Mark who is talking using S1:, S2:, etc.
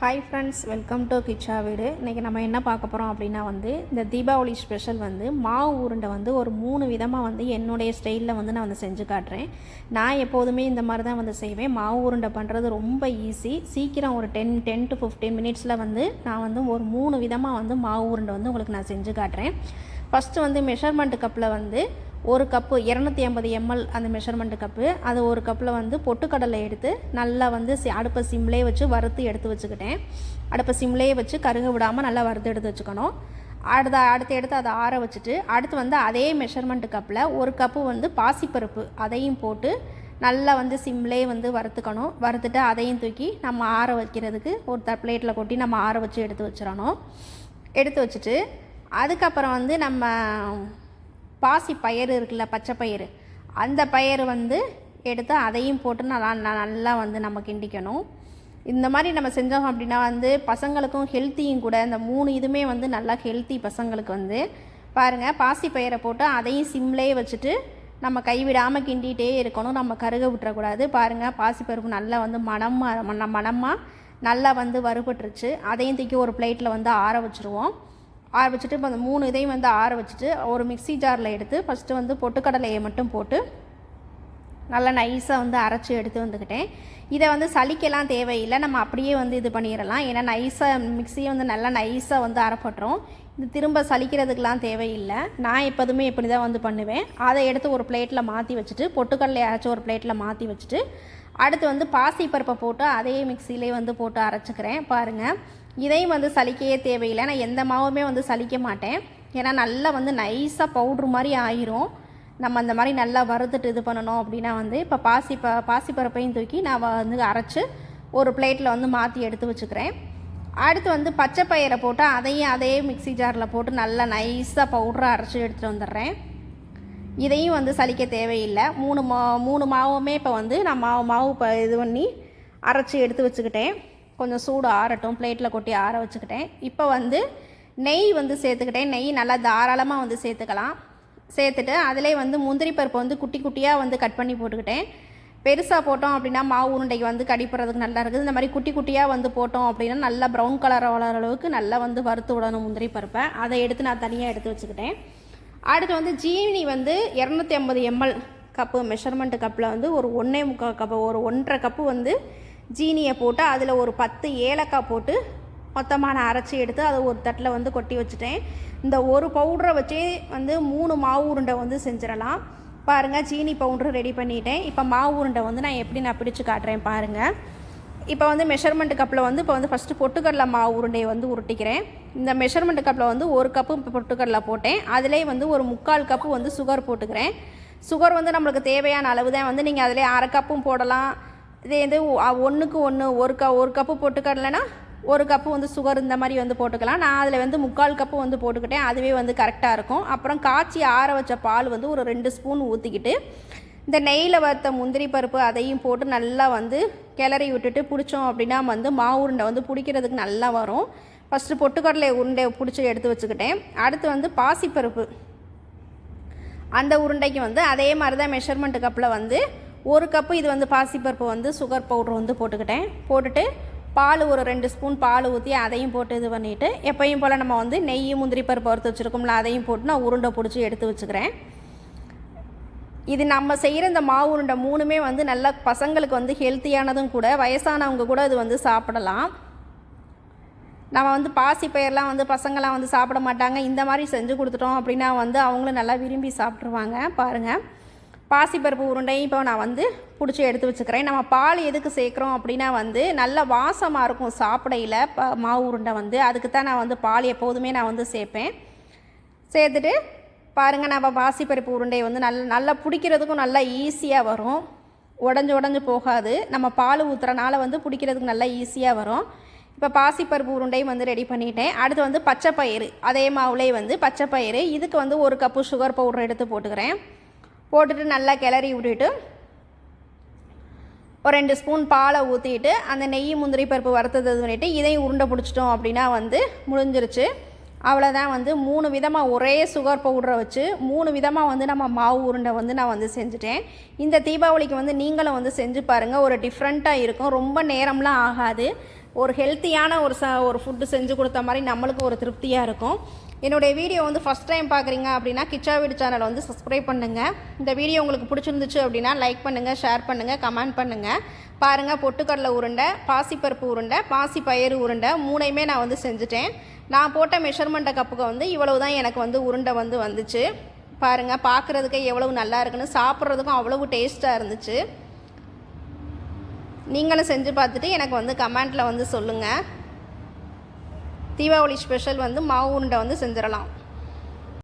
S1: Hi friends welcome to Kitcha வீடு இன்றைக்கி நம்ம என்ன பார்க்க போகிறோம் அப்படின்னா வந்து இந்த தீபாவளி ஸ்பெஷல் வந்து மாவு உருண்டை வந்து ஒரு மூணு விதமாக வந்து என்னுடைய ஸ்டைலில் வந்து நான் வந்து செஞ்சு காட்டுறேன். நான் எப்போதுமே இந்த மாதிரி தான் வந்து செய்வேன். மாவு உருண்டை பண்ணுறது ரொம்ப ஈஸி சீக்கிரம் ஒரு டென் டென் டு ஃபிஃப்டீன் மினிட்ஸில் வந்து நான் வந்து ஒரு மூணு விதமாக வந்து மாவு உருண்டை வந்து உங்களுக்கு நான் செஞ்சு காட்டுறேன். ஃபஸ்ட்டு வந்து மெஷர்மெண்ட் கப்பில் வந்து ஒரு கப்பு இரநூத்தி ஐம்பது எம்எல் அந்த மெஷர்மெண்ட் கப்பு அது ஒரு கப்பில் வந்து பொட்டுக்கடலை எடுத்து நல்லா வந்து சி அடுப்பை சிம்லேயே வச்சு வறுத்து எடுத்து வச்சுக்கிட்டேன். அடுப்பை சிம்லேயே வச்சு கருக விடாமல் நல்லா வறுத்து எடுத்து வச்சுக்கணும். அடுத்த அடுத்து எடுத்து அதை ஆற வச்சுட்டு அடுத்து வந்து அதே மெஷர்மெண்ட் கப்பில் ஒரு கப்பு வந்து பாசிப்பருப்பு அதையும் போட்டு நல்லா வந்து சிம்லே வந்து வறுத்துக்கணும். வறுத்துட்டு அதையும் தூக்கி நம்ம ஆற வைக்கிறதுக்கு ஒரு த பிளேட்டில் கொட்டி நம்ம ஆற வச்சு எடுத்து வச்சிடணும். எடுத்து வச்சுட்டு அதுக்கப்புறம் வந்து நம்ம பாசி பயிறு இருக்குல்ல பச்சை பயிறு. அந்த பயிறு வந்து எடுத்து அதையும் போட்டு நல்லா நல்லா வந்து நம்ம கிண்டிக்கணும். இந்த மாதிரி நம்ம செஞ்சோம் அப்படின்னா வந்து பசங்களுக்கும் ஹெல்த்தியும் கூட இந்த மூணு இதுவுமே வந்து நல்லா ஹெல்த்தி பசங்களுக்கு வந்து பாருங்கள் பாசி பயிரை போட்டு அதையும் சிம்லேயே வச்சுட்டு நம்ம கைவிடாமல் கிண்டிகிட்டே இருக்கணும். நம்ம கருக விட்டுறக்கூடாது. பாருங்கள் பாசிப்பருப்பு நல்லா வந்து மணமாக மண மணமாக நல்லா வந்து வறுபட்டுருச்சு. அதையும் தூக்கி ஒரு பிளேட்டில் வந்து ஆற வச்சுருவோம். ஆற வச்சுட்டு இப்போ அந்த மூணு இதையும் வந்து ஆற வச்சுட்டு ஒரு மிக்ஸி ஜாரில் எடுத்து ஃபஸ்ட்டு வந்து பொட்டுக்கடலையை மட்டும் போட்டு நல்லா நைஸாக வந்து அரைச்சி எடுத்து வந்துக்கிட்டேன். இதை வந்து சலிக்கலாம் தேவையில்லை. நம்ம அப்படியே வந்து இது பண்ணிடலாம். ஏன்னா நைஸாக மிக்ஸியை வந்து நல்லா நைஸாக வந்து அரைப்பட்டுரும். இது திரும்ப சலிக்கிறதுக்கெலாம் தேவையில்லை. நான் எப்போதுமே இப்படி தான் வந்து பண்ணுவேன். அதை எடுத்து ஒரு பிளேட்டில் மாற்றி வச்சுட்டு பொட்டுக்கடலையை அரைச்சி ஒரு பிளேட்டில் மாற்றி வச்சுட்டு அடுத்து வந்து பாசி பருப்பை போட்டு அதே மிக்சியிலே வந்து போட்டு அரைச்சிக்கிறேன். பாருங்கள் இதையும் வந்து சலிக்கவே தேவையில்லை. நான் எந்த மாவுமே வந்து சலிக்க மாட்டேன். ஏன்னா நல்லா வந்து நைஸாக பவுட்ரு மாதிரி ஆயிரும். நம்ம அந்த மாதிரி நல்லா வறுத்துட்டு இது பண்ணணும் அப்படின்னா வந்து இப்போ பாசி ப பாசிப்பருப்பையும் தூக்கி நான் வந்து அரைச்சி ஒரு பிளேட்டில் வந்து மாற்றி எடுத்து வச்சுக்கிறேன். அடுத்து வந்து பச்சை பயிரை போட்டு அதையும் அதே மிக்ஸி ஜாரில் போட்டு நல்லா நைஸாக பவுடரை அரைச்சி எடுத்துகிட்டு வந்துடுறேன். இதையும் வந்து சலிக்க தேவையில்லை. மூணு மா மூணு மாவுமே இப்போ வந்து நான் மாவு மாவு இப்போ இது பண்ணி அரைச்சி எடுத்து வச்சுக்கிட்டேன். கொஞ்சம் சூடு ஆறட்டும் பிளேட்டில் கொட்டி ஆற வச்சுக்கிட்டேன். இப்போ வந்து நெய் வந்து சேர்த்துக்கிட்டேன். நெய் நல்லா தாராளமாக வந்து சேர்த்துக்கலாம். சேர்த்துட்டு அதிலே வந்து முந்திரி பருப்பு வந்து குட்டி குட்டியாக வந்து கட் பண்ணி போட்டுக்கிட்டேன். பெருசாக போட்டோம் அப்படின்னா மாவு உருண்டைக்கு வந்து கடிப்படுறதுக்கு நல்லா இருக்குது. இந்த மாதிரி குட்டி குட்டியாக வந்து போட்டோம் அப்படின்னா நல்லா ப்ரௌன் கலர் வளர அளவுக்கு நல்லா வந்து வறுத்து விடணும் முந்திரி பருப்பை. அதை எடுத்து நான் தனியாக எடுத்து வச்சுக்கிட்டேன். அடுத்து வந்து ஜீனி வந்து இரநூத்தி ஐம்பது எம்எல் கப்பு மெஷர்மெண்ட் கப்பில் வந்து ஒரு ஒன்றே முக்கால் கப்பு ஒரு ஒன்றரை கப்பு வந்து ஜீனியை போட்டு அதில் ஒரு பத்து ஏலக்காய் போட்டு மொத்தமாக நான் அரைச்சி எடுத்து அதை ஒரு தட்டில் வந்து கொட்டி வச்சுட்டேன். இந்த ஒரு பவுடரை வச்சே வந்து மூணு மாவு உருண்டை வந்து செஞ்சிடலாம். பாருங்கள் சீனி பவுட்ரு ரெடி பண்ணிட்டேன். இப்போ மாவு உருண்டை வந்து நான் எப்படி நான் பிடிச்சு காட்டுறேன் பாருங்கள் இப்போ வந்து மெஷர்மெண்ட் கப்பில் வந்து இப்போ வந்து ஃபஸ்ட்டு பொட்டுக்கடலை மாவு உருண்டையை வந்து உருட்டிக்கிறேன். இந்த மெஷர்மெண்ட் கப்பில் வந்து ஒரு கப்பு பொட்டுக்கடலை போட்டேன். அதிலே வந்து ஒரு முக்கால் கப்பு வந்து சுகர் போட்டுக்கிறேன். சுகர் வந்து நம்மளுக்கு தேவையான அளவு தான். வந்து நீங்கள் அதிலே அரை கப்பும் போடலாம். இதே இது ஒன்றுக்கு ஒன்று ஒரு க ஒரு கப்பு பொட்டுக்கடலைன்னா ஒரு கப்பு வந்து சுகர் இந்த மாதிரி வந்து போட்டுக்கலாம். நான் அதில் வந்து முக்கால் கப்பு வந்து போட்டுக்கிட்டேன். அதுவே வந்து கரெக்டாக இருக்கும். அப்புறம் காய்ச்சி ஆற வச்ச பால் வந்து ஒரு ரெண்டு ஸ்பூன் ஊற்றிக்கிட்டு இந்த நெய்யில் வறுத்த முந்திரி பருப்பு அதையும் போட்டு நல்லா வந்து கிளறி விட்டுட்டு பிடிச்சோம் அப்படின்னா வந்து மாவு உருண்டை வந்து பிடிக்கிறதுக்கு நல்லா வரும். ஃபஸ்ட்டு பொட்டுக்கடலை உருண்டை பிடிச்சி எடுத்து வச்சுக்கிட்டேன். அடுத்து வந்து பாசிப்பருப்பு. அந்த உருண்டைக்கு வந்து அதே மாதிரி தான் மெஷர்மெண்ட் கப்பில் வந்து ஒரு கப்பு இது வந்து பாசிப்பருப்பு வந்து சுகர் பவுட்ரு வந்து போட்டுக்கிட்டேன். போட்டுட்டு பால் ஒரு ரெண்டு ஸ்பூன் பால் ஊற்றி அதையும் போட்டு இது பண்ணிவிட்டு எப்பயும் போல் நம்ம வந்து நெய் முந்திரி பருப்பு வறுத்து வச்சுருக்கோம்ல அதையும் போட்டு நான் உருண்டை பிடிச்சி எடுத்து வச்சுக்கிறேன். இது நம்ம செய்கிற இந்த மாவு உருண்டை மூணுமே வந்து நல்ல பசங்களுக்கு வந்து ஹெல்த்தியானதும் கூட வயசானவங்க கூட இது வந்து சாப்பிடலாம். நம்ம வந்து பாசி பயிரெலாம் வந்து பசங்களாம் வந்து சாப்பிட மாட்டாங்க. இந்த மாதிரி செஞ்சு கொடுத்துட்டோம் அப்படின்னா வந்து அவங்களும் நல்லா விரும்பி சாப்பிட்ருவாங்க பாருங்கள் பாசிப்பருப்பு உருண்டையும் இப்போ நான் வந்து பிடிச்சி எடுத்து வச்சுக்கிறேன். நம்ம பால் எதுக்கு சேர்க்குறோம் அப்படின்னா வந்து நல்ல வாசமாக இருக்கும் சாப்பிடையில் ப மாவு உருண்டை வந்து. அதுக்கு தான் நான் வந்து பால் எப்போதுமே நான் வந்து சேர்ப்பேன். சேர்த்துட்டு பாருங்கள் நம்ம பாசிப்பருப்பு உருண்டை வந்து நல்ல நல்லா பிடிக்கிறதுக்கும் நல்லா ஈஸியாக வரும். உடஞ்சி உடஞ்சி போகாது. நம்ம பால் ஊற்றுறனால வந்து பிடிக்கிறதுக்கு நல்லா ஈஸியாக வரும். இப்போ பாசிப்பருப்பு உருண்டையும் வந்து ரெடி பண்ணிட்டேன். அடுத்து வந்து பச்சை பயிறு அதே மாவுலேயே வந்து பச்சை பயிறு இதுக்கு வந்து ஒரு கப்பு சுகர் பவுடர் எடுத்து போட்டுக்கிறேன். போட்டுட்டு நல்லா கிளறி விட்டுட்டு ஒரு ரெண்டு ஸ்பூன் பாலை ஊற்றிட்டு அந்த நெய் முந்திரி பருப்பு வறுத்தது பண்ணிவிட்டு இதையும் உருண்டை பிடிச்சிட்டோம் அப்படின்னா வந்து முடிஞ்சிருச்சு. அவ்வளோதான் வந்து மூணு விதமாக ஒரே சுகர் பவுடரை வச்சு மூணு விதமாக வந்து நம்ம மாவு உருண்டை வந்து நான் வந்து செஞ்சுட்டேன். இந்த தீபாவளிக்கு வந்து நீங்களும் வந்து செஞ்சு பாருங்கள் ஒரு டிஃப்ரெண்ட்டாக இருக்கும். ரொம்ப நேரம்லாம் ஆகாது. ஒரு ஹெல்த்தியான ஒரு ச ஒரு ஃபுட்டு செஞ்சு கொடுத்த மாதிரி நம்மளுக்கு ஒரு திருப்தியாக இருக்கும். என்னுடைய வீடியோ வந்து ஃபஸ்ட் டைம் பார்க்குறீங்க அப்படின்னா கிச்சா வீடு சேனலை வந்து சப்ஸ்கிரைப் பண்ணுங்கள் இந்த வீடியோ உங்களுக்கு பிடிச்சிருந்துச்சு அப்படின்னா லைக் பண்ணுங்கள் ஷேர் பண்ணுங்கள் கமெண்ட் பண்ணுங்கள் பாருங்கள் பொட்டுக்கடலை உருண்டை பாசிப்பருப்பு உருண்டை பாசி பயிறு உருண்டை மூணையுமே நான் வந்து செஞ்சுட்டேன். நான் போட்ட மெஷர்மெண்ட்டை கப்புக்கு வந்து இவ்வளவு தான் எனக்கு வந்து உருண்டை வந்து வந்துச்சு. பாருங்கள் பார்க்குறதுக்கே எவ்வளவு நல்லா இருக்குன்னு சாப்பிட்றதுக்கும் அவ்வளவு டேஸ்ட்டாக இருந்துச்சு. நீங்களும் செஞ்சு பார்த்துட்டு எனக்கு வந்து கமெண்ட்டில் வந்து சொல்லுங்கள் தீபாவளி ஸ்பெஷல் வந்து மாவு உருண்டை வந்து செஞ்சிடலாம்.